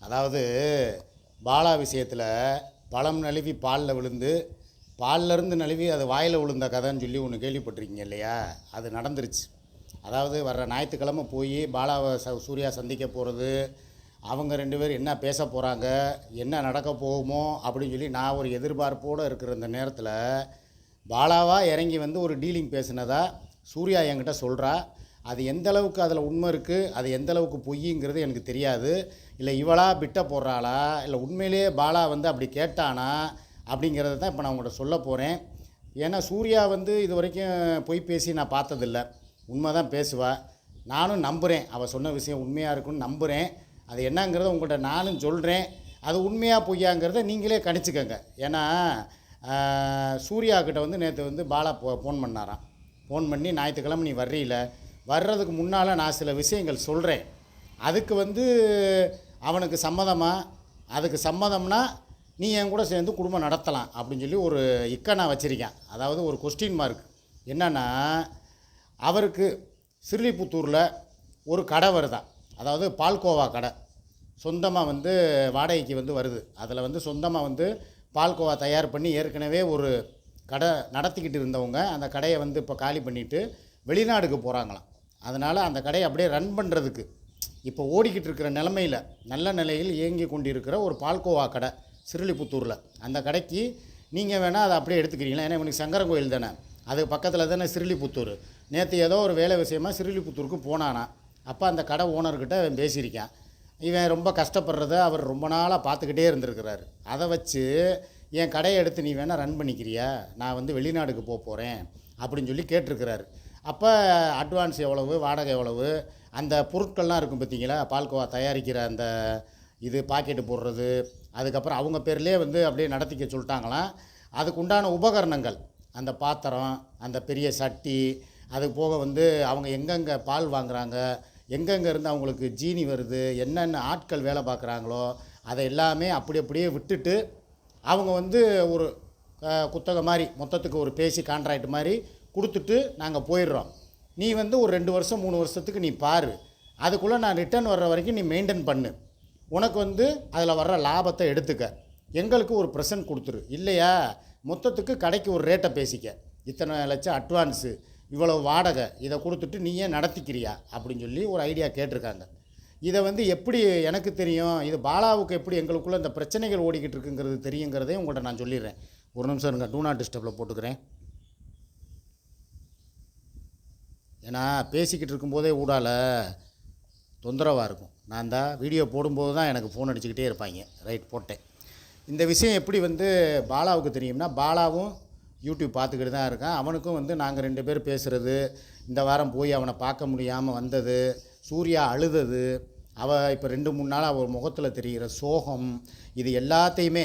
அதாவது பாலா விஷயத்தில் பழம் நழுவி பாலில் விழுந்து பால்ல இருந்து நழுவி அது வாயில் விழுந்த கதைன்னு சொல்லி ஒன்று கேள்விப்பட்டிருக்கீங்க இல்லையா? அது நடந்துருச்சு. அதாவது வர்ற ஞாயிற்றுக்கிழமை போய் பாலாவை ச சூர்யா சந்திக்க போகிறது அவங்க ரெண்டு பேரும் என்ன பேச போகிறாங்க என்ன நடக்க போகுமோ அப்படின்னு சொல்லி நான் ஒரு எதிர்பார்ப்போடு இருக்கிற இந்த நேரத்தில் பாலாவாக இறங்கி வந்து ஒரு டீலிங் பேசினதா சூர்யா என்கிட்ட சொல்கிறா அது எந்த அளவுக்கு அதில் உண்மை இருக்குது அது எந்த அளவுக்கு பொய்ங்கிறது எனக்கு தெரியாது. இல்லை இவளா பிட்ட போடுறாளா? இல்லை உண்மையிலேயே பாலா வந்து அப்படி கேட்டானா? அப்படிங்கிறத தான் இப்போ நான் உங்கள்கிட்ட சொல்ல போகிறேன் ஏன்னா சூர்யா வந்து இது வரைக்கும் பொய் பேசி நான் பார்த்ததில்ல. உண்மை தான் பேசுவா. நானும் நம்புகிறேன் அவள் சொன்ன விஷயம் உண்மையாக இருக்குன்னு நம்புகிறேன் அது என்னங்கிறத உங்கள்கிட்ட நானும் சொல்கிறேன் அது உண்மையாக பொய்யாங்கிறத நீங்களே கணிச்சுக்கோங்க. ஏன்னா சூர்யா கிட்ட வந்து நேற்று வந்து பாலா போ ஃபோன் பண்ணாராம். ஃபோன் பண்ணி ஞாயிற்றுக்கிழமை நீ வர்றீல வர்றதுக்கு முன்னால் நான் சில விஷயங்கள் சொல்கிறேன் அதுக்கு வந்து அவனுக்கு சம்மதமாக அதுக்கு சம்மதம்னா நீ என் கூட சேர்ந்து குடும்பம் நடத்தலாம் அப்படின்னு சொல்லி ஒரு இக்க நான் வச்சுருக்கேன். அதாவது ஒரு கொஸ்டின் மார்க் என்னென்னா அவருக்கு சிறுலிபுத்தூரில் ஒரு கடை வருதான் அதாவது பால்கோவா கடை. சொந்தமாக வந்து வாடகைக்கு வந்து வருது. அதில் வந்து சொந்தமாக வந்து பால்கோவா தயார் பண்ணி ஏற்கனவே ஒரு கடை நடத்திக்கிட்டு இருந்தவங்க அந்த கடையை வந்து இப்போ காலி பண்ணிவிட்டு வெளிநாடுக்கு போகிறாங்களாம் அதனால் அந்த கடையை அப்படியே ரன் பண்ணுறதுக்கு இப்போ ஓடிக்கிட்டு இருக்கிற நிலமையில் நல்ல நிலையில் இயங்கி கொண்டிருக்கிற ஒரு பால்கோவா கடை சிறுலிபுத்தூரில். அந்த கடைக்கு நீங்கள் வேணால் அதை அப்படியே எடுத்துக்கிறீங்களா? ஏன்னா இவனுக்கு சங்கரன் கோயில் தானே. அதுக்கு பக்கத்தில் தானே சிறுலிபுத்தூர். நேற்று ஏதோ ஒரு வேலை விஷயமா சிறுலிபுத்தூருக்கு போனானா. அப்போ அந்த கடை ஓனர்கிட்ட அவன் பேசியிருக்கான். இவன் ரொம்ப கஷ்டப்படுறத அவர் ரொம்ப நாளாக பார்த்துக்கிட்டே இருந்திருக்கிறாரு. அதை வச்சு என் கடையை எடுத்து நீ வேணால் ரன் பண்ணிக்கிறியா? நான் வந்து வெளிநாடுக்கு போக போகிறேன் அப்படின்னு சொல்லி கேட்டிருக்கிறாரு. அப்போ அட்வான்ஸ் எவ்வளவு வாடகை எவ்வளவு அந்த பொருட்கள்லாம் இருக்கும் பார்த்தீங்களா பால்கோவா தயாரிக்கிற அந்த இது பாக்கெட்டு போடுறது அதுக்கப்புறம் அவங்க பேர்லேயே வந்து அப்படியே நடத்திக்க சொல்லிட்டாங்களாம். அதுக்கு உண்டான உபகரணங்கள் அந்த பாத்திரம் அந்த பெரிய சட்டி அது போக வந்து அவங்க எங்கெங்கே பால் வாங்குகிறாங்க எங்கெங்கே இருந்து அவங்களுக்கு ஜீனி வருது என்னென்ன ஆட்கள் வேலை பார்க்குறாங்களோ அதை எல்லாமே அப்படி அப்படியே விட்டுட்டு அவங்க வந்து ஒரு குத்தகை மாதிரி மொத்தத்துக்கு ஒரு பேசி கான்ட்ராக்ட் மாதிரி கொடுத்துட்டு நாங்கள் போயிடுறோம். நீ வந்து ஒரு ரெண்டு வருஷம் மூணு வருஷத்துக்கு நீ பாரு. அதுக்குள்ளே நான் ரிட்டர்ன் வர்ற வரைக்கும் நீ மெயின்டைன் பண்ணு. உனக்கு வந்து அதில் வர்ற லாபத்தை எடுத்துக்க. எங்களுக்கு ஒரு ப்ரெசன்ட் கொடுத்துரு. இல்லையா? மொத்தத்துக்கு கடைக்கு ஒரு ரேட்டை பேசிக்க. இத்தனை லட்சம் அட்வான்ஸு இவ்வளோ வாடகை இதை கொடுத்துட்டு நீ ஏன் நடத்திக்கிறியா? அப்படின்னு சொல்லி ஒரு ஐடியா கேட்டிருக்காங்க. இதை வந்து எப்படி எனக்கு தெரியும்? இது பாலாவுக்கு எப்படி எங்களுக்குள்ளே இந்த பிரச்சனைகள் ஓடிக்கிட்டு இருக்குங்கிறது தெரியுங்கிறதையும் உங்கள்கிட்ட நான் சொல்லிடுறேன். ஒரு நிமிஷம் இருங்க டூ நாட் டிஸ்டர்பில் போட்டுக்கிறேன். ஏன்னா பேசிக்கிட்டு இருக்கும்போதே ஊடால தொந்தரவாக இருக்கும். நான் தான் வீடியோ போடும்போது தான் எனக்கு ஃபோன் அடிச்சுக்கிட்டே இருப்பாங்க. ரைட் போட்டேன். இந்த விஷயம் எப்படி வந்து பாலாவுக்கு தெரியும்னா பாலாவும் யூடியூப் பார்த்துக்கிட்டு தான் இருக்கான். அவனுக்கும் வந்து நாங்கள் ரெண்டு பேர் பேசுகிறது இந்த வாரம் போய் அவனை பார்க்க முடியாமல் வந்தது சூர்யா அழுதது அவள் இப்போ ரெண்டு மூணு நாள் அவள் முகத்தில் தெரிகிற சோகம் இது எல்லாத்தையுமே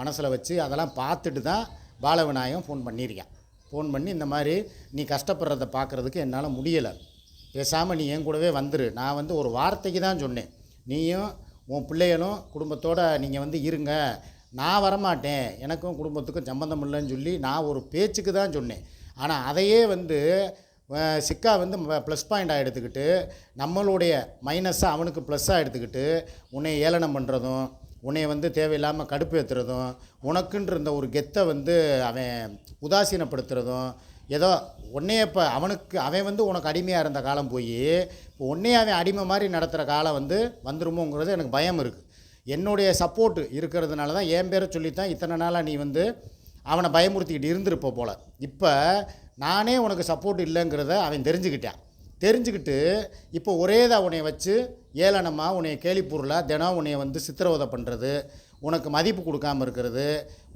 மனசில் வச்சு அதெல்லாம் பார்த்துட்டு தான் பாலவிநாயகம் ஃபோன் பண்ணியிருக்கான். ஃபோன் பண்ணி இந்த மாதிரி நீ கஷ்டப்படுறத பார்க்குறதுக்கு என்னால் முடியலை. பேசாமல் நீ என் கூடவே வந்துரு. நான் வந்து ஒரு வார்த்தைக்கு தான் சொன்னேன். நீயும் உன் பிள்ளைகளும் குடும்பத்தோடு நீங்கள் வந்து இருங்க. நான் வரமாட்டேன். எனக்கும் குடும்பத்துக்கும் சம்மந்தம் இல்லைன்னு சொல்லி நான் ஒரு பேச்சுக்கு தான் சொன்னேன். ஆனால் அதையே வந்து சிக்கா வந்து ப்ளஸ் பாயிண்ட்டாக எடுத்துக்கிட்டு நம்மளுடைய மைனஸாக அவனுக்கு ப்ளஸ்ஸாக எடுத்துக்கிட்டு உன்னை ஏளனம் பண்ணுறதும் உன்னை வந்து தேவையில்லாமல் கடுப்பு ஏற்றுறதும் உனக்குன்ற இந்த ஒரு கெத்தை வந்து அவன் உதாசீனப்படுத்துறதும் ஏதோ உன்னையே இப்போ அவனுக்கு அவன் வந்து உனக்கு அடிமையாக இருந்த காலம் போய் இப்போ உன்னையே அவன் அடிமை மாதிரி நடத்துகிற காலம் வந்து வந்துருமோங்கிறது எனக்கு பயம் இருக்குது என்னுடைய சப்போர்ட்டு இருக்கிறதுனால தான் என் பேரை சொல்லித்தான் இத்தனை நாளாக நீ வந்து அவனை பயமுறுத்திக்கிட்டு இருந்திருப்ப போல். இப்போ நானே உனக்கு சப்போர்ட் இல்லைங்கிறத அவன் தெரிஞ்சுக்கிட்டான். தெரிஞ்சுக்கிட்டு இப்போ ஒரே தான் உன்னை வச்சு ஏளனமாக உன்னைய கேலிப்பொருளாக தினம் உன்னை வந்து சித்திரவதை பண்ணுறது உனக்கு மதிப்பு கொடுக்காம இருக்கிறது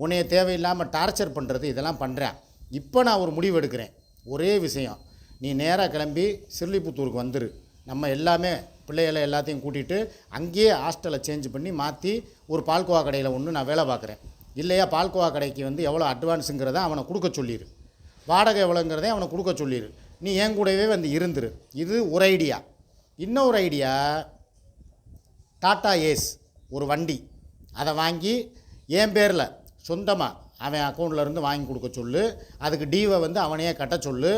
உன்னைய தேவையில்லாமல் டார்ச்சர் பண்ணுறது இதெல்லாம் பண்ணுறேன் இப்போ நான் ஒரு முடிவு எடுக்கிறேன். ஒரே விஷயம். நீ நேராக கிளம்பி சிறுலிபுத்தூருக்கு வந்துரு. நம்ம எல்லாமே பிள்ளைகளை எல்லாத்தையும் கூட்டிகிட்டு அங்கேயே ஹாஸ்டலை சேஞ்ச் பண்ணி மாற்றி ஒரு பால்கோவா கடையில் ஒன்று நான் வேலை பார்க்குறேன். இல்லையா பால்கோவா கடைக்கு வந்து எவ்வளோ அட்வான்ஸுங்கிறத அவனை கொடுக்க சொல்லிடு வாடகை எவ்வளோங்கிறதே அவனை கொடுக்க சொல்லிடு நீ என் கூடவே வந்து இருந்துரு. இது ஒரு ஐடியா. இன்னொரு ஐடியா டாட்டா ஏஸ் ஒரு வண்டி. அதை வாங்கி என் பேரில் சொந்தமாக அவன் அக்கௌண்ட்டில் இருந்து வாங்கி கொடுக்க சொல்லு. அதுக்கு டீவை வந்து அவனையே கட்ட சொல்லு.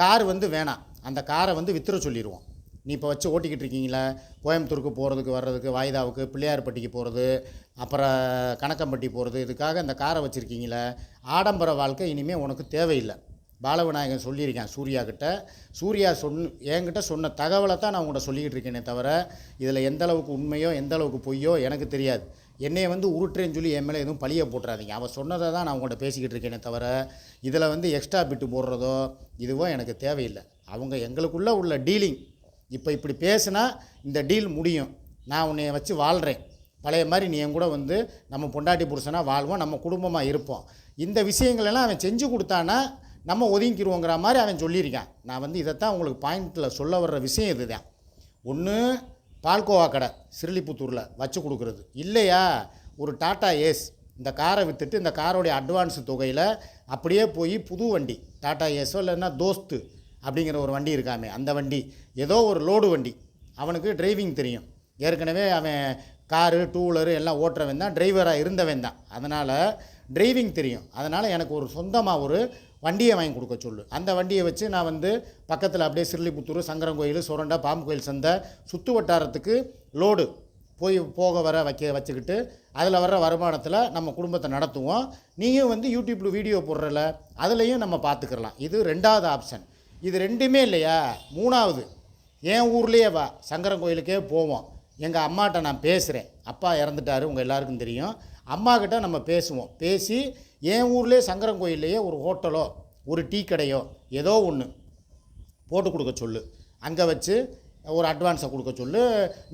கார் வந்து வேணாம். அந்த காரை வந்து வித்துற சொல்லிடுவோம் நீ இப்போ வச்சு ஓட்டிக்கிட்டு இருக்கீங்களே கோயம்புத்தூருக்கு போகிறதுக்கு வர்றதுக்கு வாய்தாவுக்கு பிள்ளையார்பட்டிக்கு போகிறது அப்புறம் கணக்கம்பட்டி போகிறது இதுக்காக இந்த காரை வச்சுருக்கீங்களே ஆடம்பர வாழ்க்கை இனிமேல் உனக்கு தேவையில்லை. பாலவிநாயகன் சொல்லியிருக்கேன் சூர்யா கிட்ட. சூர்யா சொன் என்கிட்ட சொன்ன தகவலை தான் நான் உங்கள்கிட்ட சொல்லிக்கிட்டு இருக்கேனே தவிர இதில் எந்த அளவுக்கு உண்மையோ எந்த அளவுக்கு பொய்யோ எனக்கு தெரியாது. என்னையை வந்து உருட்டுறேன்னு சொல்லி என் மேலே எதுவும் பழிய போட்டுறாதீங்க. அவள் சொன்னதை தான் நான் உங்கள்கிட்ட பேசிக்கிட்டு இருக்கேனே தவிர இதில் வந்து எக்ஸ்ட்ரா பிட்டு போடுறதோ இதுவோ எனக்கு தேவையில்லை. அவங்க எங்களுக்குள்ளே உள்ள டீலிங் இப்போ இப்படி பேசுனா இந்த டீல் முடியும். நான் உன்னை வச்சு வாழ்கிறேன் பழைய மாதிரி நீ என் கூட வந்து நம்ம பொண்டாட்டி புருஷனாக வாழ்வோம் நம்ம குடும்பமாக இருப்போம். இந்த விஷயங்களெல்லாம் அவன் செஞ்சு கொடுத்தானா நம்ம ஒதுங்கிடுவோங்கிற மாதிரி அவன் சொல்லியிருக்கான். நான் வந்து இதைத்தான் உங்களுக்கு பாயிண்டில் சொல்ல வர்ற விஷயம் இதுதான். ஒன்று பால்கோவா கடை சிறுலிபுத்தூரில் வச்சு கொடுக்குறது. இல்லையா? ஒரு டாட்டா ஏஸ் இந்த காரை விற்றுட்டு இந்த காரோடைய அட்வான்ஸ் தொகையில் அப்படியே போய் புது வண்டி டாட்டா ஏஸோ இல்லைன்னா தோஸ்து அப்படிங்கிற ஒரு வண்டி இருக்காமே அந்த வண்டி. ஏதோ ஒரு லோடு வண்டி. அவனுக்கு டிரைவிங் தெரியும். ஏற்கனவே அவன் காரு டூ வீலரு எல்லாம் ஓட்டுறவன் தான் டிரைவராக இருந்தவன் தான். அதனால் டிரைவிங் தெரியும். அதனால் எனக்கு ஒரு சொந்தமாக ஒரு வண்டியை வாங்கி கொடுக்க சொல்லு. அந்த வண்டியை வச்சு நான் வந்து பக்கத்தில் அப்படியே சிறுலிபுத்தூர் சங்கரங்கோயில் சுரண்டா பாம்பு கோயில் சந்தை சுற்று வட்டாரத்துக்கு லோடு போய் போக வர வைக்க வச்சுக்கிட்டு அதில் வர்ற வருமானத்தில் நம்ம குடும்பத்தை நடத்துவோம். நீயும் வந்து யூடியூப்பில் வீடியோ போடுறல அதுலேயும் நம்ம பார்த்துக்கிறலாம் இது ரெண்டாவது ஆப்ஷன் இது ரெண்டுமே இல்லையா? மூணாவது என் ஊர்லேயே வா சங்கரன் கோயிலுக்கே போவோம். எங்கள் அம்மாட்ட நான் பேசுகிறேன் அப்பா இறந்துட்டாரு உங்கள் எல்லாருக்கும் தெரியும். அம்மா கிட்ட நம்ம பேசுவோம். பேசி என் ஊர்லேயே சங்கரன் கோயில்லையே ஒரு ஹோட்டலோ ஒரு டீ கடையோ ஏதோ ஒன்று போட்டு கொடுக்க சொல்லு. அங்கே வச்சு ஒரு அட்வான்ஸை கொடுக்க சொல்லு.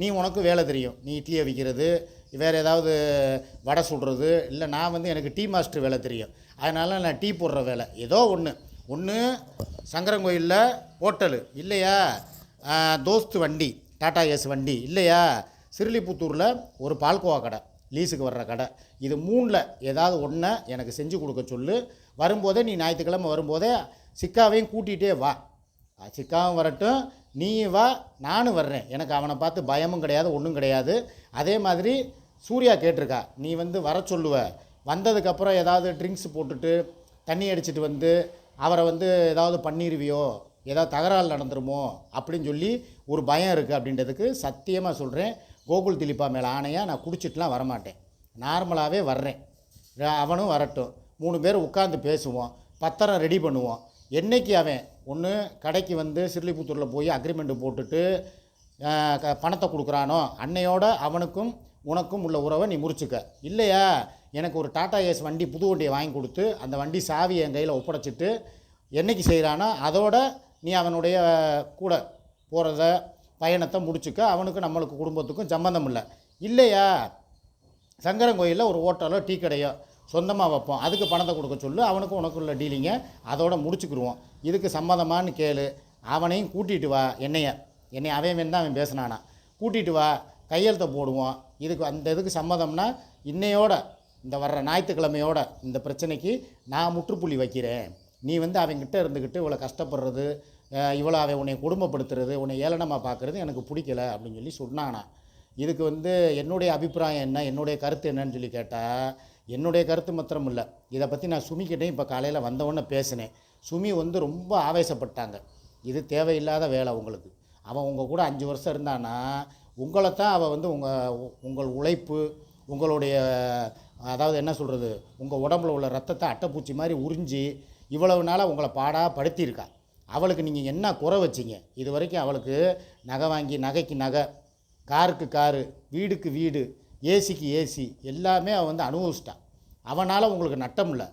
நீ உனக்கு வேலை தெரியும். நீ இட்லியை விற்கிறது வேறு ஏதாவது வடை சுடுறது இல்லை நான் வந்து எனக்கு டீ மாஸ்டர் வேலை தெரியும். அதனால் நான் டீ போடுற வேலை. ஏதோ ஒன்று ஒன்று சங்கரன் கோயிலில் ஹோட்டலு. இல்லையா? தோஸ்து வண்டி டாடா ஏஸ் வண்டி. இல்லையா? சிறுலிபுத்தூரில் ஒரு பால்கோவா கடை. லீஸுக்கு வர்ற கடை. இது மூணில் ஏதாவது ஒன்றை எனக்கு செஞ்சு கொடுக்க சொல்லு. வரும்போதே நீ ஞாயிற்றுக்கிழமை வரும்போதே சிக்காவையும் கூட்டிகிட்டே வா. சிக்காவும் வரட்டும். நீ வா. நானும் வர்றேன். எனக்கு அவனை பார்த்து பயமும் கிடையாது ஒன்றும் கிடையாது. அதே மாதிரி சூர்யா கேட்டிருக்கா நீ வந்து வர சொல்லுவ. வந்ததுக்கப்புறம் ஏதாவது ட்ரிங்க்ஸ் போட்டுட்டு தண்ணி அடிச்சுட்டு வந்து அவரை வந்து ஏதாவது பண்ணிடுவியோ ஏதாவது தகராறு நடந்துருமோ? அப்படின்னு சொல்லி ஒரு பயம் இருக்குது அப்படின்றதுக்கு சத்தியமாக சொல்கிறேன் கோகுல் திலீப்பா மேலே ஆணையாக நான் குடிச்சிட்டுலாம் வரமாட்டேன். நார்மலாகவே வர்றேன். அவனும் வரட்டும். மூணு பேர் உட்காந்து பேசுவோம். பத்திரம் ரெடி பண்ணுவோம். என்னைக்கு அவன் ஒன்று கடைக்கு வந்து சிறுலிபுத்தூரில் போய் அக்ரிமெண்ட்டு போட்டுட்டு க- பணத்தை கொடுக்குறானோ அன்னையோட அவனுக்கும் உனக்கும் உள்ள உறவை நீ முறிச்சுக்க. இல்லையா? எனக்கு ஒரு டாடா ஏஸ் வண்டி புது வண்டியை வாங்கி கொடுத்து அந்த வண்டி சாவி என் கையில் ஒப்படைச்சிட்டு என்னைக்கு செய்கிறானோ அதோட நீ அவனுடைய கூட போகிறத பயணத்தை முடிச்சுக்க அவனுக்கு நம்மளுக்கு குடும்பத்துக்கும் சம்மந்தம் இல்லை. இல்லையா? சங்கரன் கோயிலில் ஒரு ஹோட்டலோ டீ கடையோ சொந்தமாக வைப்போம். அதுக்கு பணத்தை கொடுக்க சொல்லு அவனுக்கும் உனக்குள்ள டீலிங்கை. அதோட முடிச்சுக்கிடுவோம் இதுக்கு சம்மதமானு கேளு. அவனையும் கூட்டிகிட்டு வா என்னைய. என்னை அவன் தான் அவன் பேசினானா. கூட்டிகிட்டு வா கையெழுத்தை போடுவோம். இதுக்கு அந்த இதுக்கு சம்மதம்னா இன்னையோட இந்த வர்ற ஞாயிற்றுக்கிழமையோட இந்த பிரச்சனைக்கு நான் முற்றுப்புள்ளி வைக்கிறேன். நீ வந்து அவங்ககிட்ட இருந்துக்கிட்டு இவ்வளோ கஷ்டப்படுறது இவ்வளோ அவன் உன்னை கொடுமைப்படுத்துறது உன்னை ஏளனமாக பார்க்குறது எனக்கு பிடிக்கல அப்படின்னு சொல்லி சொன்னானா. இதுக்கு வந்து என்னுடைய அபிப்பிராயம் என்ன என்னுடைய கருத்து என்னன்னு சொல்லி கேட்டால் என்னுடைய கருத்து மாத்திரம் இல்லை. இதை பற்றி நான் சுமிக்கிட்டேன் இப்போ காலையில் வந்தவொடனே பேசினேன். சுமி வந்து ரொம்ப ஆவேசப்பட்டாங்க. இது தேவையில்லாத வேலை உங்களுக்கு. அவன் உங்கள் கூட அஞ்சு வருஷம் இருந்தானா உங்களை தான் அவள் வந்து உங்கள் உங்கள் உழைப்பு உங்களுடைய அதாவது என்ன சொல்கிறது உங்கள் உடம்புல உள்ள ரத்தத்தை அட்டைப்பூச்சி மாதிரி உறிஞ்சி இவ்வளவு நாளாக உங்களை பாடாக படுத்தியிருக்கா. அவளுக்கு நீங்கள் என்ன குறை வச்சீங்க? இது வரைக்கும் அவளுக்கு நகை வாங்கி நகைக்கு நகை காருக்கு காரு வீடுக்கு வீடு ஏசிக்கு ஏசி எல்லாமே அவள் வந்து அனுபவிச்சிட்டான் அவனால் உங்களுக்கு நட்டம் இல்லை.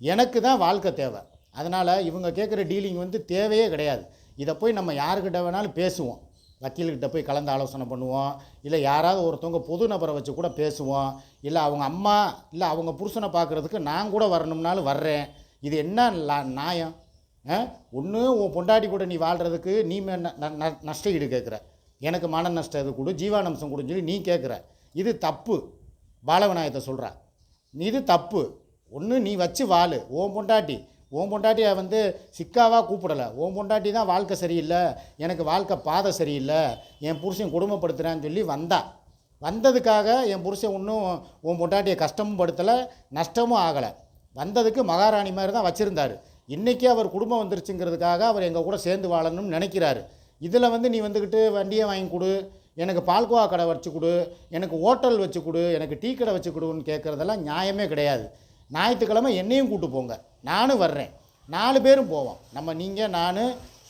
எனக்கு தான் வாழ்க்கை தேவை. அதனால் இவங்க கேட்குற டீலிங் வந்து தேவையே கிடையாது. இதை போய் நம்ம யாருக்கிட்ட வேணாலும் பேசுவோம். வக்கீல்கிட்ட போய் கலந்து ஆலோசனை பண்ணுவோம். இல்லை யாராவது ஒருத்தவங்க பொது நபரை வச்சு கூட பேசுவோம். இல்லை அவங்க அம்மா இல்லை அவங்க புருஷனை பார்க்குறதுக்கு நான் கூட வரணும்னாலும் வர்றேன். இது என்ன நியாயம் ஒன்று உன் பொண்டாட்டி கூட நீ வாழ்கிறதுக்கு நீ மே- ந- ந- நஷ்ட ஈடு கேட்குற. எனக்கு மன நஷ்டம் இது கொடு ஜீவானம்சம் கொடுன்னு சொல்லி நீ கேட்குற. இது தப்பு. பாலவிநாயகத்தை சொல்கிறா இது தப்பு. ஒன்று நீ வச்சு வாழு. ஓம் பொண்டாட்டி. ஓன் பொண்டாட்டியை வந்து சிக்காவாக கூப்பிடலை. ஓம் பொண்டாட்டி தான் வாழ்க்கை சரியில்லை. எனக்கு வாழ்க்கை பாதை சரியில்லை. என் புருஷன் கொடுமைப்படுத்துகிறான்னு சொல்லி வந்தா. வந்ததுக்காக என் புருஷன் ஒன்றும் உன் பொண்டாட்டியை கஷ்டமும் படுத்தலை நஷ்டமும் ஆகலை. வந்ததுக்கு மகாராணி மாதிரி தான் வச்சுருந்தாரு. இன்றைக்கி அவர் குடும்பம் வந்துருச்சுங்கிறதுக்காக அவர் எங்கள் கூட சேர்ந்து வாழணும்னு நினைக்கிறாரு. இதில் வந்து நீ வந்துக்கிட்டு வண்டியை வாங்கி கொடு எனக்கு பால்கோவா கடை வச்சு கொடு எனக்கு ஹோட்டல் வச்சு கொடு எனக்கு டீ கடை வச்சு கொடுன்னு கேட்குறதெல்லாம் நியாயமே கிடையாது. ஞாயிற்றுக்கிழமை என்னையும் கூட்டு போங்க. நானும் வர்றேன். நாலு பேரும் போவோம். நம்ம நீங்கள் நான்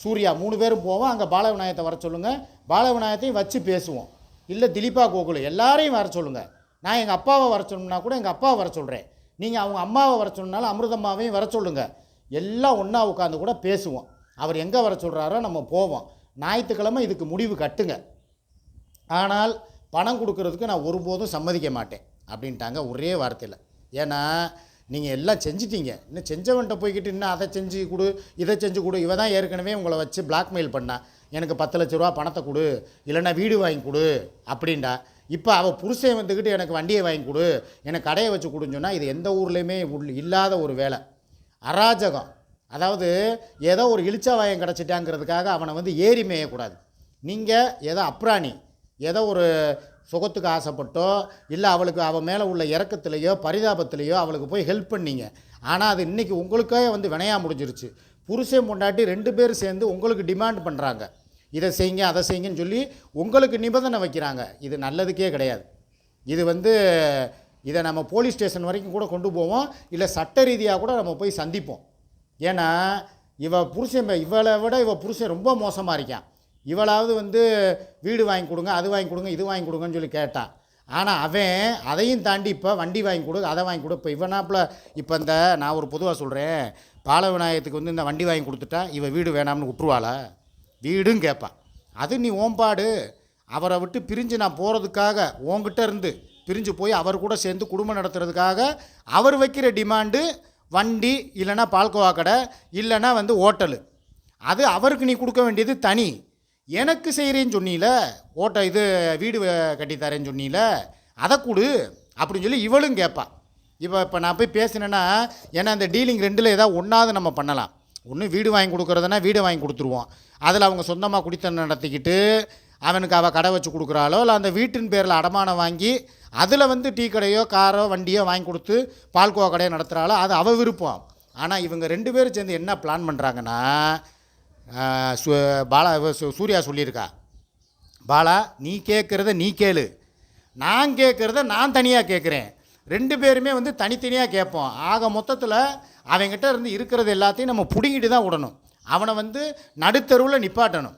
சூர்யா மூணு பேரும் போவோம். அங்கே பாலவிநாயகத்தை வர சொல்லுங்கள் பாலவிநாயகத்தையும் வச்சு பேசுவோம். இல்லை திலீபா கோகுல் எல்லாரையும் வர சொல்லுங்கள் நான் எங்கள் அப்பாவை வர சொல்லணும்னா கூட எங்கள் அப்பாவை வர சொல்கிறேன் நீங்கள் அவங்க அம்மாவை வர சொன்னாலும் அமிர்தம்மாவையும் வர சொல்லுங்கள் எல்லாம் ஒன்றா உட்காந்து கூட பேசுவோம். அவர் எங்கே வர சொல்கிறாரோ நம்ம போவோம். ஞாயிற்றுக்கிழமை இதுக்கு முடிவு கட்டுங்க. ஆனால் பணம் கொடுக்கறதுக்கு நான் ஒருபோதும் சம்மதிக்க மாட்டேன் அப்படின்ட்டாங்க ஒரே வார்த்தையில். ஏன்னா நீங்கள் எல்லாம் செஞ்சிட்டீங்க. இன்னும் செஞ்சவன்கிட்ட போய்கிட்டு இன்னும் அதை செஞ்சு கொடு இதை செஞ்சு கொடு இவ தான் ஏற்கனவே உங்களை வச்சு பிளாக்மெயில் பண்ணா. எனக்கு பத்து லட்ச ரூபா பணத்தை கொடு இல்லைன்னா வீடு வாங்கி கொடு அப்படின்டா இப்போ அவள் புருஷன் வந்துக்கிட்டு எனக்கு வண்டியை வாங்கி கொடு எனக்கு கடையை வச்சு கொடுன்னு சொன்னால் இது எந்த ஊர்லேயுமே உள் இல்லாத ஒரு வேலை. அராஜகம். அதாவது ஏதோ ஒரு இளிச்சவாயம் கிடச்சிட்டாங்கிறதுக்காக அவனை வந்து ஏறி மேயக்கூடாது. நீங்கள் ஏதோ அப்ராணி ஏதோ ஒரு சுகத்துக்கு ஆசைப்பட்டோ இல்லை அவளுக்கு அவள் மேலே உள்ள இறக்கத்துலேயோ பரிதாபத்துலேயோ அவளுக்கு போய் ஹெல்ப் பண்ணீங்க. ஆனால் அது இன்றைக்கி உங்களுக்கே வந்து வினையாக முடிஞ்சிருச்சு. புருஷன் பொண்டாட்டி ரெண்டு பேரும் சேர்ந்து உங்களுக்கு டிமாண்ட் பண்ணுறாங்க இதை செய்யுங்க அதை செய்யுங்கன்னு சொல்லி உங்களுக்கு நிபந்தனை வைக்கிறாங்க. இது நல்லதுக்கே கிடையாது. இது வந்து இதை நம்ம போலீஸ் ஸ்டேஷன் வரைக்கும் கூட கொண்டு போவோம். இல்லை சட்ட ரீதியாக கூட நம்ம போய் சந்திப்போம். ஏன்னா இவ புருஷன் இவளை விட இவ புருஷன் ரொம்ப மோசமாக இருக்கான். இவளாவது வந்து வீடு வாங்கி கொடுங்க அது வாங்கி கொடுங்க இது வாங்கி கொடுங்கன்னு சொல்லி கேட்டான் ஆனால் அவன் அதையும் தாண்டி இப்போ வண்டி வாங்கி கொடு அதை வாங்கி கொடு. இப்போ இவனாப்பில் இப்போ இந்த நான் ஒரு பொதுவாக சொல்கிறேன் பால விநாயகத்துக்கு வந்து இந்த வண்டி வாங்கி கொடுத்துட்டா இவன் வீடு வேணாம்னு விட்டுருவாளா வீடும் கேட்பான் அது நீ ஓம்பாடு அவரை விட்டு பிரிஞ்சு நான் போகிறதுக்காக உன்கிட்ட இருந்து பிரிஞ்சு போய் அவர் கூட சேர்ந்து குடும்பம் நடத்துறதுக்காக அவர் வைக்கிற டிமாண்டு வண்டி இல்லைன்னா பால்கோவா கடை இல்லைன்னா வந்து ஹோட்டலு அது அவருக்கு நீ கொடுக்க வேண்டியது தனி. எனக்கு செய்கிறேன்னு சொன்னீல ஓட்ட இது வீடு கட்டித்தரேன்னு சொன்னீல அதை கொடு அப்படின்னு சொல்லி இவளும் கேட்பா இப்போ இப்போ நான் போய் பேசினேன்னா ஏன்னா அந்த டீலிங் ரெண்டில் ஏதாவது ஒன்றாவது நம்ம பண்ணலாம். ஒன்று வீடு வாங்கி கொடுக்குறதுனா வீடு வாங்கி கொடுத்துருவோம். அதில் அவங்க சொந்தமாக குடித்தனம் நடத்திக்கிட்டு அவனுக்கு அவள் கடை வச்சு கொடுக்குறாளோ இல்லை அந்த வீட்டின் பேரில் அடமானம் வாங்கி அதில் வந்து டீ கடையோ காரோ வண்டியோ வாங்கி கொடுத்து பால்கோவா கடையோ நடத்துகிறாளோ அது அவள் விருப்பம். ஆனால் இவங்க ரெண்டு பேரும் சேர்ந்து என்ன பிளான் பண்ணுறாங்கன்னா சு பாலா சூர்யா சொல்லியிருக்கா. பாலா நீ கேட்குறத நீ கேளு. நான் கேட்குறத நான் தனியாக கேட்குறேன் ரெண்டு பேருமே வந்து தனித்தனியாக கேட்போம். ஆக மொத்தத்தில் அவங்ககிட்ட இருந்து இருக்கிறது எல்லாத்தையும் நம்ம பிடுங்கிட்டு தான் விடணும். அவனை வந்து நடுத்தருவில் நிப்பாட்டணும்.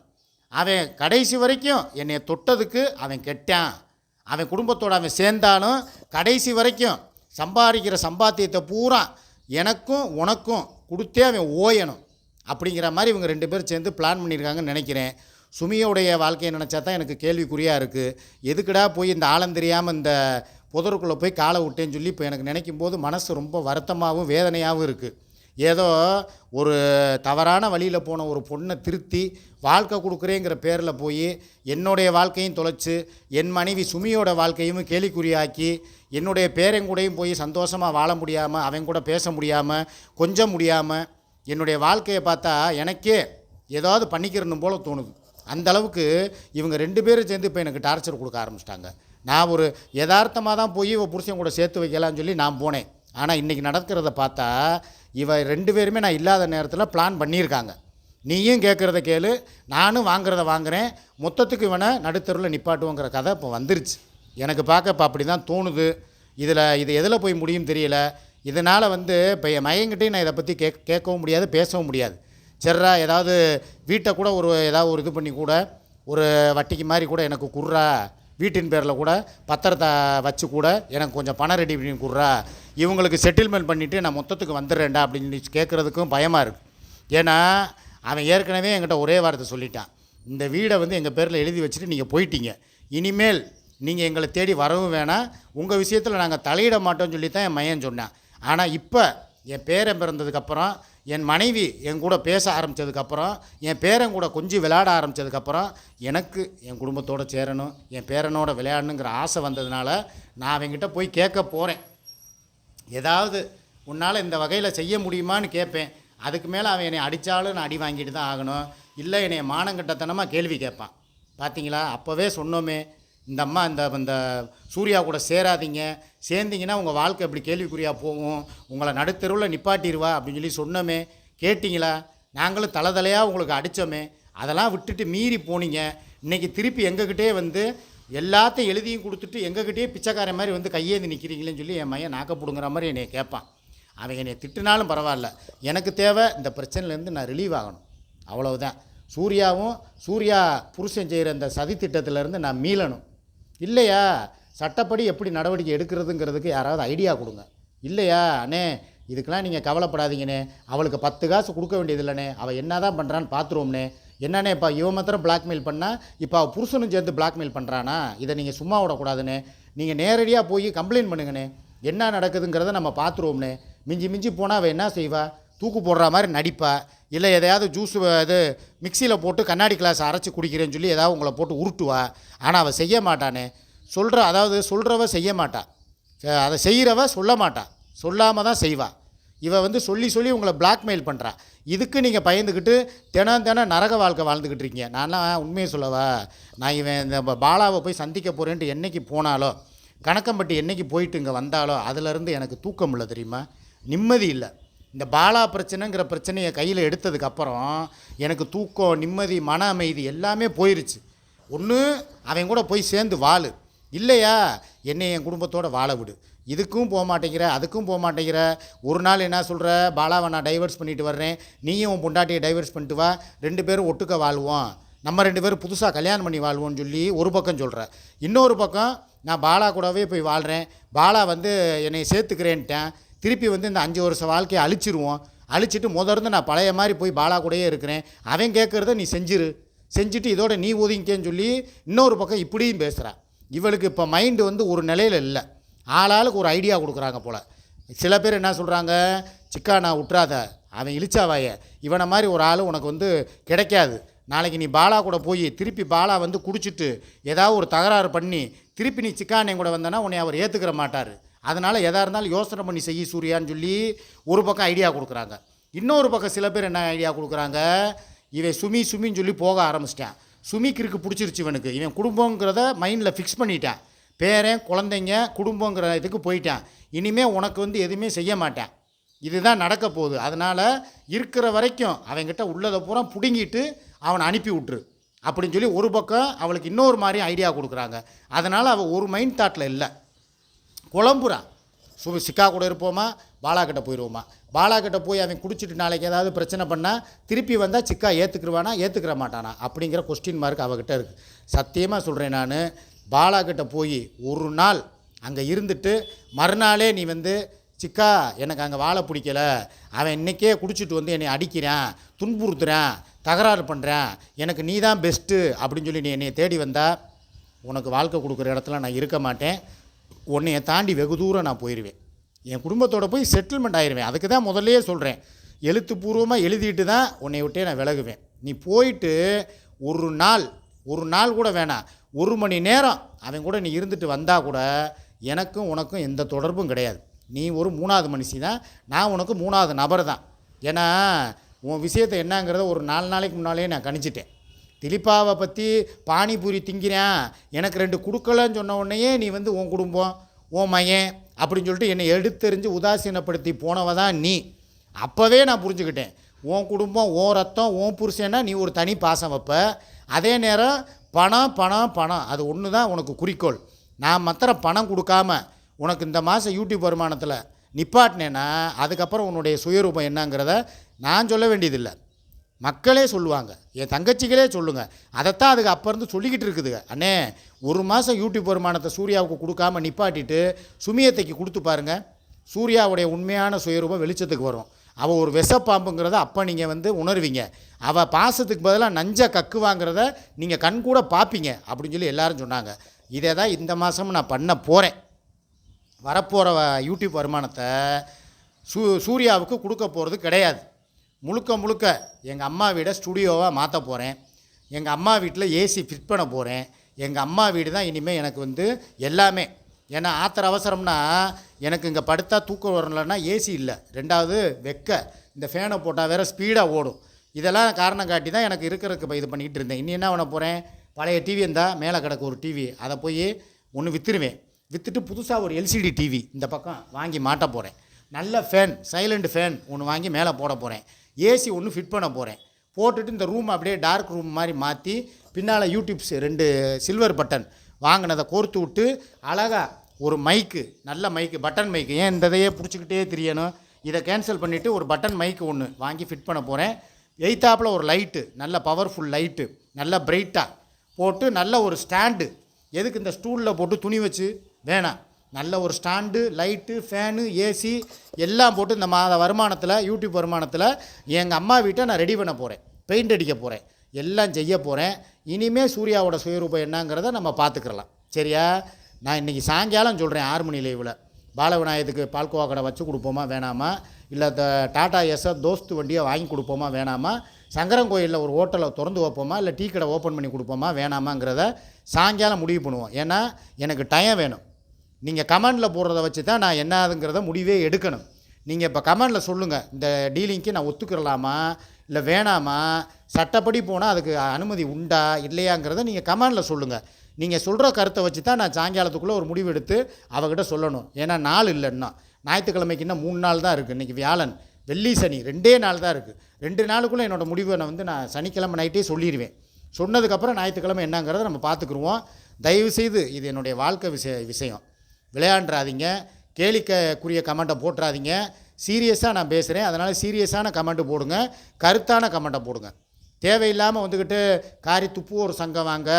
அவன் கடைசி வரைக்கும் என்னை தொட்டதுக்கு அவன் கெட்டான். அவன் குடும்பத்தோடு அவன் சேர்ந்தாலும் கடைசி வரைக்கும் சம்பாதிக்கிற சம்பாத்தியத்தை பூரா எனக்கும் உனக்கும் கொடுத்தே அவன் ஓயணும். அப்படிங்கிற மாதிரி இவங்க ரெண்டு பேரும் சேர்ந்து பிளான் பண்ணியிருக்காங்கன்னு நினைக்கிறேன். சுமியோடைய வாழ்க்கையை நினச்சா தான் எனக்கு கேள்விக்குறியாக இருக்குது எதுக்குடா போய் இந்த ஆழம் தெரியாமல் இந்த புதருக்குள்ளே போய் காலை விட்டேன்னு சொல்லி இப்போ எனக்கு நினைக்கும் போது மனசு ரொம்ப வருத்தமாகவும் வேதனையாகவும் இருக்குது ஏதோ ஒரு தவறான வழியில் போன ஒரு பொண்ணை திருத்தி வாழ்க்கை கொடுக்குறேங்கிற பேரில் போய் என்னுடைய வாழ்க்கையும் தொலைச்சு என் மனைவி சுமியோட வாழ்க்கையும் கேலிக்குறியாக்கி என்னுடைய பேரங்கூடையும் போய் சந்தோஷமாக வாழ முடியாமல் அவன் கூட பேச முடியாமல் கொஞ்சம் முடியாமல் என்னுடைய வாழ்க்கையை பார்த்தா எனக்கே ஏதாவது பண்ணிக்கிறணும் போல தோணுது. அந்த அளவுக்கு இவங்க ரெண்டு பேரும் சேர்ந்து இப்போ எனக்கு டார்ச்சர் கொடுக்க ஆரம்பிச்சிட்டாங்க. நான் ஒரு யதார்த்தமாக தான் போய் இவ புருஷன் கூட சேர்த்து வைக்கலாம்னு சொல்லி நான் போனேன். ஆனால் இன்றைக்கி நடக்கிறத பார்த்தா இவ ரெண்டு பேருமே நான் இல்லாத நேரத்தில் பிளான் பண்ணியிருக்காங்க. நீயும் கேட்குறத கேளு நானும் வாங்குறத வாங்குகிறேன் மொத்தத்துக்கு இவனை நடுத்தருவில் நிப்பாட்டுவோங்கிற கதை இப்போ வந்துருச்சு. எனக்கு பார்க்க இப்போ அப்படி தான் தோணுது. இதில் இது எதில் போய் முடியும் தெரியல. இதனால் வந்து இப்போ என் மயங்கிட்டையும் நான் இதை பற்றி கேக் கேட்கவும் முடியாது பேசவும் முடியாது. சரிடா ஏதாவது வீட்டை கூட ஒரு ஏதாவது ஒரு இது பண்ணி கூட ஒரு வட்டிக்கு மாதிரி கூட எனக்கு குர்றா வீட்டின் பேரில் கூட பத்திரத்தை வச்சு கூட எனக்கு கொஞ்சம் பணம் ரெடி பண்ணி கொடுறா. இவங்களுக்கு செட்டில்மெண்ட் பண்ணிவிட்டு நான் மொத்தத்துக்கு வந்துடுறேன்டா அப்படின்னு கேட்குறதுக்கும் பயமாக இருக்குது ஏன்னா அவன் ஏற்கனவே என்கிட்ட ஒரே வார்த்தை சொல்லிட்டான். இந்த வீடை வந்து எங்கள் பேரில் எழுதி வச்சுட்டு நீங்கள் போயிட்டீங்க. இனிமேல் நீங்கள் எங்களை தேடி வரவும் வேணாம். உங்கள் விஷயத்தில் நாங்கள் தலையிட மாட்டோம்னு சொல்லி தான் என் மையன் சொன்னான். ஆனால் இப்போ என் பேரன் பிறந்ததுக்கப்புறம் என் மனைவி என் கூட பேச ஆரம்பித்ததுக்கப்புறம் என் பேரன் கூட கொஞ்சம் விளையாட ஆரம்பித்ததுக்கப்புறம் எனக்கு என் குடும்பத்தோடு சேரணும் என் பேரனோட விளையாடணுங்கிற ஆசை வந்ததுனால நான் அவங்ககிட்ட போய் கேட்க போகிறேன் ஏதாவது உன்னால் இந்த வகையில் செய்ய முடியுமான்னு கேட்பேன். அதுக்கு மேலே அவன் என்னை அடித்தாலும் நான் அடி வாங்கிட்டு தான் ஆகணும். இல்லை என்னை மானங்கட்டத்தனமாக கேள்வி கேட்பான். பார்த்தீங்களா அப்போவே சொன்னோமே இந்த அம்மா இந்த இந்த சூர்யா கூட சேராதீங்க. சேர்ந்தீங்கன்னா உங்கள் வாழ்க்கை இப்படி கேள்விக்குறியாக போகும். உங்களை நடுத்தெருவில் நிப்பாட்டிடுவா அப்படின்னு சொல்லி சொன்னோமே. கேட்டிங்களா? நாங்களும் தலை தலையாக உங்களுக்கு அடித்தோமே அதெல்லாம் விட்டுட்டு மீறி போனீங்க. இன்றைக்கி திருப்பி எங்ககிட்டே வந்து எல்லாத்தையும் எழுதியும் கொடுத்துட்டு எங்ககிட்டயே பிச்சைக்காரன் மாதிரி வந்து கையேந்து நிற்கிறீங்களேன்னு சொல்லி என் மையன் நாக்கப்படுங்கிற மாதிரி என்னை கேட்பான். அவன் என்னை திட்டினாலும் பரவாயில்ல. எனக்கு தேவை இந்த பிரச்சனையிலேருந்து நான் ரிலீவ் ஆகணும். அவ்வளவுதான். சூர்யாவும் சூர்யா புருஷன் செய்கிற அந்த சதி திட்டத்திலேருந்து நான் மீளணும். இல்லையா? சட்டப்படி எப்படி நடவடிக்கை எடுக்கிறதுங்கிறதுக்கு யாராவது ஐடியா கொடுங்க. இல்லையா? அண்ணே இதுக்கெலாம் நீங்கள் கவலைப்படாதீங்கண்ணே. அவளுக்கு பத்து காசு கொடுக்க வேண்டியது இல்லைண்ணே அவள் என்ன தான் பண்ணுறான்னு பார்த்துருவோம்னே என்னண்ணே இப்போ இவன் மாத்திரம் பிளாக்மெயில் பண்ணால் இப்போ அவள் புருஷனும் சேர்ந்து பிளாக்மெயில் பண்ணுறானா இதை நீங்கள் சும்மா விடக்கூடாதுண்ணே. நீங்கள் நேரடியாக போய் கம்ப்ளைண்ட் பண்ணுங்கண்ணே. என்ன நடக்குதுங்கிறத நம்ம பார்த்துருவோம்ண்ணே மிஞ்சி மிஞ்சி போனால் அவள் என்ன செய்வா? தூக்கு போடுற மாதிரி நடிப்பா. இல்லை எதையாவது ஜூஸ் இது மிக்சியில் போட்டு கண்ணாடி கிளாஸ் அரைச்சி குடிக்கிறேன்னு சொல்லி ஏதாவது உங்களை போட்டு உருட்டுவா? ஆனால் அவள் செய்ய மாட்டானே. சொல்கிற அதாவது சொல்கிறவ செய்ய மாட்டா. அதை செய்கிறவ சொல்ல மாட்டா. சொல்லாமல் தான் செய்வாள் இவ வந்து சொல்லி சொல்லி உங்களை பிளாக்மெயில் பண்ணுறா இதுக்கு நீங்கள் பயந்துக்கிட்டு தினம் தினம் நரக வாழ்க்கை வாழ்ந்துக்கிட்டு இருக்கீங்க. நான்லாம் உண்மையை சொல்லவா? நான் இவன் இந்த பாலாவை போய் சந்திக்க போகிறேன்ட்டு என்னைக்கு போனாலோ கணக்கம்பட்டி என்னைக்கு போயிட்டு இங்கே வந்தாலோ அதுலேருந்து எனக்கு தூக்கம் இல்லை தெரியுமா? நிம்மதி இல்லை. இந்த பாலா பிரச்சனைங்கிற பிரச்சனையை கையில் எடுத்ததுக்கப்புறம் எனக்கு தூக்கம் நிம்மதி மன அமைதி எல்லாமே போயிருச்சு. ஒன்று அவன் கூட போய் சேர்ந்து வாழு. இல்லையா? என்னை என் குடும்பத்தோடு வாழ விடு. இதுக்கும் போக மாட்டேங்கிற அதுக்கும் போக மாட்டேங்கிற. ஒரு நாள் என்ன சொல்கிற பாலாவை நான் டைவர்ஸ் பண்ணிட்டு வர்றேன். நீயும் உன் பொண்டாட்டியை டைவர்ஸ் பண்ணிட்டு வா. ரெண்டு பேரும் ஒட்டுக்க வாழ்வோம். நம்ம ரெண்டு பேரும் புதுசாக கல்யாணம் பண்ணி வாழ்வோம்னு சொல்லி ஒரு பக்கம் சொல்கிற இன்னொரு பக்கம் நான் பாலா கூடவே போய் வாழ்கிறேன் பாலா வந்து என்னை சேர்த்துக்கிறேன்ட்டேன். திருப்பி வந்து இந்த அஞ்சு வருஷம் வாழ்க்கையை அழிச்சிருவோம். அழிச்சிட்டு முதர்ந்து நான் பழைய மாதிரி போய் பாலா கூடயே இருக்கிறேன். அவன் கேட்குறத நீ செஞ்சிரு. செஞ்சுட்டு இதோட நீ ஒதுங்கிக்கேன்னு சொல்லி இன்னொரு பக்கம் இப்படியும் பேசுகிறா இவளுக்கு இப்போ மைண்டு வந்து ஒரு நிலையில் இல்லை. ஆளாளுக்கு ஒரு ஐடியா கொடுக்குறாங்க போல். சில பேர் என்ன சொல்கிறாங்க சிக்கா நான் விட்றாத அவன் இழிச்சாவாய. இவனை மாதிரி ஒரு ஆள் உனக்கு வந்து கிடைக்காது. நாளைக்கு நீ பாலா கூட போய் திருப்பி பாலா வந்து குடிச்சிட்டு ஏதாவது ஒரு தகராறு பண்ணி திருப்பி நீ சிக்கானே கூட வந்தனா உன்னை அவர் ஏற்றுக்கிற மாட்டார். அதனால் எதாக இருந்தாலும் யோசனை பண்ணி செய்ய சூர்யான்னு சொல்லி ஒரு பக்கம் ஐடியா கொடுக்குறாங்க. இன்னொரு பக்கம் சில பேர் என்ன ஐடியா கொடுக்குறாங்க? இவன் சுமி சுமின்னு சொல்லி போக ஆரம்பிச்சிட்டான். சுமி இருக்கு பிடிச்சிருச்சு இவனுக்கு. இவன் குடும்பங்கிறத மைண்டில் ஃபிக்ஸ் பண்ணிட்டான். பேரன் குழந்தைங்க குடும்பங்கிற இதுக்கு போயிட்டான். இனிமேல் உனக்கு வந்து எதுவுமே செய்ய மாட்டேன். இதுதான் நடக்க போகுது. அதனால் இருக்கிற வரைக்கும் அவன்கிட்ட உள்ளதை பூரா பிடுங்கிட்டு அவனை அனுப்பி விட்ரு அப்படின்னு சொல்லி ஒரு பக்கம் அவளுக்கு இன்னொரு மாதிரி ஐடியா கொடுக்குறாங்க. அதனால் அவள் ஒரு மைண்ட் தாட்டில் இல்லை. குழம்புறா. சு சிக்கா கூட இருப்போமா? பாலா கிட்ட போயிடுவோமா பாலா போய் அவன் குடிச்சிட்டு நாளைக்கு ஏதாவது பிரச்சனை பண்ணால் திருப்பி வந்தால் சிக்கா ஏற்றுக்குருவானா ஏற்றுக்கிற மாட்டானா? அப்படிங்கிற கொஸ்டின் மார்க் அவகிட்ட இருக்குது சத்தியமாக சொல்கிறேன் நான் பாலா கிட்ட போய் ஒரு நாள் அங்கே இருந்துட்டு மறுநாளே நீ வந்து சிக்கா எனக்கு அங்கே வாழ பிடிக்கல. அவன் இன்றைக்கே குடிச்சிட்டு வந்து என்னை அடிக்கிறான் துன்புறுத்துறான் தகராறு பண்ணுறேன் எனக்கு நீ தான் பெஸ்ட்டு அப்படின்னு சொல்லி நீ என்னை தேடி வந்தால் உனக்கு வாழ்க்கை கொடுக்குற இடத்துல நான் இருக்க மாட்டேன். உன்னைய தாண்டி வெகு தூரம் நான் போயிடுவேன் என் குடும்பத்தோட போய் செட்டில்மெண்ட் ஆயிடுவேன் அதுக்கு தான் முதல்லயே சொல்கிறேன் எழுத்துப்பூர்வமாக எழுதிட்டு தான் உன்னை விட்டே நான் விலகுவேன். நீ போயிட்டு ஒரு நாள் ஒரு நாள் கூட வேணாம். ஒரு மணி நேரம் அவன் கூட நீ இருந்துட்டு வந்தால் கூட எனக்கும் உனக்கும் எந்த தொடர்பும் கிடையாது. நீ ஒரு மூணாவது மனுஷி தான். நான் உனக்கு மூணாவது நபர் தான். ஏன்னா உன் விஷயத்தை என்னங்கிறத ஒரு நாலு நாளைக்கு முன்னாலே நான் கணிச்சிட்டேன். திலிப்பாவை பற்றி பானிபூரி திங்கிறேன். எனக்கு ரெண்டு கொடுக்கலன்னு சொன்ன உடனேயே நீ வந்து உன் குடும்பம் உன் மயன் அப்படின்னு சொல்லிட்டு என்னை எடுத்தெறிஞ்சு உதாசீனப்படுத்தி போனவ தான் நீ. அப்போவே நான் புரிஞ்சுக்கிட்டேன். உன் குடும்பம் உன் ரத்தம் உன் புருஷன்னா நீ ஒரு தனி பாசம் வைப்ப அதே நேரம் பணம் பணம் பணம். அது ஒன்று தான் உனக்கு குறிக்கோள். நான் மாத்திரம் பணம் கொடுக்காம உனக்கு இந்த மாதம் யூடியூப் வருமானத்தில் நிப்பாட்டினேன்னா அதுக்கப்புறம் உன்னுடைய சுயரூபம் என்னங்கிறத நான் சொல்ல வேண்டியதில்லை. மக்களே சொல்லுவாங்க. என் தங்கச்சிகளே சொல்லுங்கள் அதைத்தான் அதுக்கு அப்போ இருந்து சொல்லிக்கிட்டு இருக்குதுங்க. அண்ணே ஒரு மாதம் யூடியூப் வருமானத்தை சூர்யாவுக்கு கொடுக்காம நிப்பாட்டிட்டு சுமியத்தைக்கு கொடுத்து பாருங்க. சூர்யாவுடைய உண்மையான சுயரூபம் வெளிச்சத்துக்கு வரும். அவள் ஒரு விஷப்பாம்புங்கிறத அப்போ நீங்கள் வந்து உணர்வீங்க. அவள் பாசத்துக்கு பதிலாக நஞ்ச கக்குவாங்கிறத நீங்கள் கண் கூட பார்ப்பீங்க அப்படின்னு சொல்லி எல்லாரும் சொன்னாங்க. இதை தான் இந்த மாதம் நான் பண்ண போகிறேன் வரப்போகிற யூடியூப் வருமானத்தை சூ சூர்யாவுக்கு கொடுக்க போகிறது கிடையாது. முழுக்க முழுக்க எங்கள் அம்மா வீடை ஸ்டுடியோவாக மாற்ற போகிறேன் எங்கள் அம்மா வீட்டில் ஏசி ஃபிட் பண்ண போகிறேன் எங்கள் அம்மா வீடு தான் இனிமேல் எனக்கு வந்து எல்லாமே. ஏன்னா ஆத்திர அவசரம்னா எனக்கு இங்கே படுத்தா தூக்கம் வரலன்னா ஏசி இல்லை. ரெண்டாவது வெக்க. இந்த ஃபேனை போட்டால் வேறு ஸ்பீடாக ஓடும். இதெல்லாம் காரணம் காட்டி தான் எனக்கு இருக்கிறதுக்கு இப்போ இது பண்ணிகிட்டு இருந்தேன். இனி என்ன பண்ண போகிறேன் பழைய டிவி இருந்தால் மேலே கிடக்கு ஒரு டிவி அதை போய் ஒன்று விற்றுருவேன் விற்றுட்டு புதுசாக ஒரு எல்சிடி டிவி இந்த பக்கம் வாங்கி மாட்ட போகிறேன் நல்ல ஃபேன் சைலண்ட் ஃபேன் ஒன்று வாங்கி மேலே போட போகிறேன் ஏசி ஒன்று ஃபிட் பண்ண போகிறேன் போட்டுட்டு இந்த ரூம் அப்படியே டார்க் ரூம் மாதிரி மாற்றி பின்னால் யூடியூப்ஸ் ரெண்டு சில்வர் பட்டன் வாங்கினதை கோர்த்து விட்டு அழகாக ஒரு மைக்கு நல்ல மைக்கு பட்டன் மைக்கு ஏன் இந்த இதையே பிடிச்சிக்கிட்டே தெரியணும்? இதை கேன்சல் பண்ணிவிட்டு ஒரு பட்டன் மைக்கு ஒன்று வாங்கி ஃபிட் பண்ண போகிறேன் எய்த்தாப்பில் ஒரு லைட்டு நல்ல பவர்ஃபுல் லைட்டு நல்ல பிரைட்டாக போட்டு நல்ல ஒரு ஸ்டாண்டு எதுக்கு இந்த ஸ்டூலில் போட்டு துணி வச்சு? வேணாம். நல்ல ஒரு ஸ்டாண்டு லைட்டு ஃபேனு ஏசி எல்லாம் போட்டு இந்த மாத வருமானத்தில் யூடியூப் வருமானத்தில் எங்கள் அம்மா வீட்டை நான் ரெடி பண்ண போகிறேன் பெயிண்ட் அடிக்க போகிறேன் எல்லாம் செய்ய போகிறேன் இனிமே சூர்யாவோட சுயரூபம் என்னங்கிறத நம்ம பார்த்துக்கிறலாம். சரியா? நான் இன்றைக்கி சாயங்காலம் சொல்கிறேன் ஆறு மணி லைவில் பாலவிநாயகத்துக்கு பால்கோவா கடை வச்சு கொடுப்போமா வேணாமா? இல்லை த டாட்டா எஸ்ஸை தோஸ்து வண்டியை வாங்கி கொடுப்போமா வேணாமா? சங்கரன் கோயிலில் ஒரு ஹோட்டலை திறந்து வைப்போமா இல்லை டீ கடை ஓப்பன் பண்ணி கொடுப்போமா வேணாமாங்கிறத சாயங்காலம் முடிவு பண்ணுவோம். ஏன்னா எனக்கு டைம் வேணும். நீங்கள் கமெண்டில் போடுறத வச்சு தான் நான் என்னதுங்கிறத முடிவே எடுக்கணும். நீங்கள் இப்போ கமெண்டில் சொல்லுங்கள் இந்த டீலிங்க்கு நான் ஒத்துக்கிறலாமா? இல்லை வேணாமா? சட்டப்படி போனால் அதுக்கு அனுமதி உண்டா? இல்லையாங்கிறத நீங்கள் கமெண்டில் சொல்லுங்கள் நீங்கள் சொல்கிற கருத்தை வச்சு தான் நான் சாயங்காலத்துக்குள்ளே ஒரு முடிவு எடுத்து அவகிட்ட சொல்லணும். ஏன்னா நாள் இல்லை இன்னும் ஞாயிற்றுக்கிழமைக்கு இன்னும் மூணு நாள் தான் இருக்குது இன்றைக்கி வியாழன் வெள்ளி சனி ரெண்டே நாள் தான் இருக்குது ரெண்டு நாளுக்குள்ளே என்னோடய முடிவை நான் வந்து நான் சனிக்கிழமை நைட்டே சொல்லிடுவேன் சொன்னதுக்கப்புறம் ஞாயிற்றுக்கிழமை என்னங்கிறத நம்ம பார்த்துக்குருவோம். தயவுசெய்து இது என்னுடைய வாழ்க்கை விஷய விஷயம். விளையாண்டுறாதீங்க கேளிக்கக்குரிய கமெண்ட்டை போட்டுறாதீங்க. சீரியஸாக நான் பேசுகிறேன் அதனால் சீரியஸான கமெண்ட்டு போடுங்க. கருத்தான கமெண்ட்டை போடுங்க. தேவையில்லாமல் வந்துக்கிட்டு காரி துப்பு ஒரு சங்கம் வாங்க.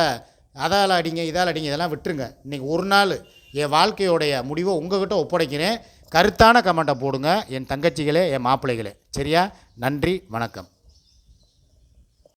அதால் அடிங்க இதால் அடிங்க இதெல்லாம் விட்டுருங்க. இன்றைக்கி ஒரு நாள் என் வாழ்க்கையோடைய முடிவை உங்ககிட்ட ஒப்படைக்கிறேன். கருத்தான கமெண்ட்டை போடுங்க. என் தங்கச்சிகளே என் மாப்பிள்ளைகளே. சரியா? நன்றி வணக்கம்.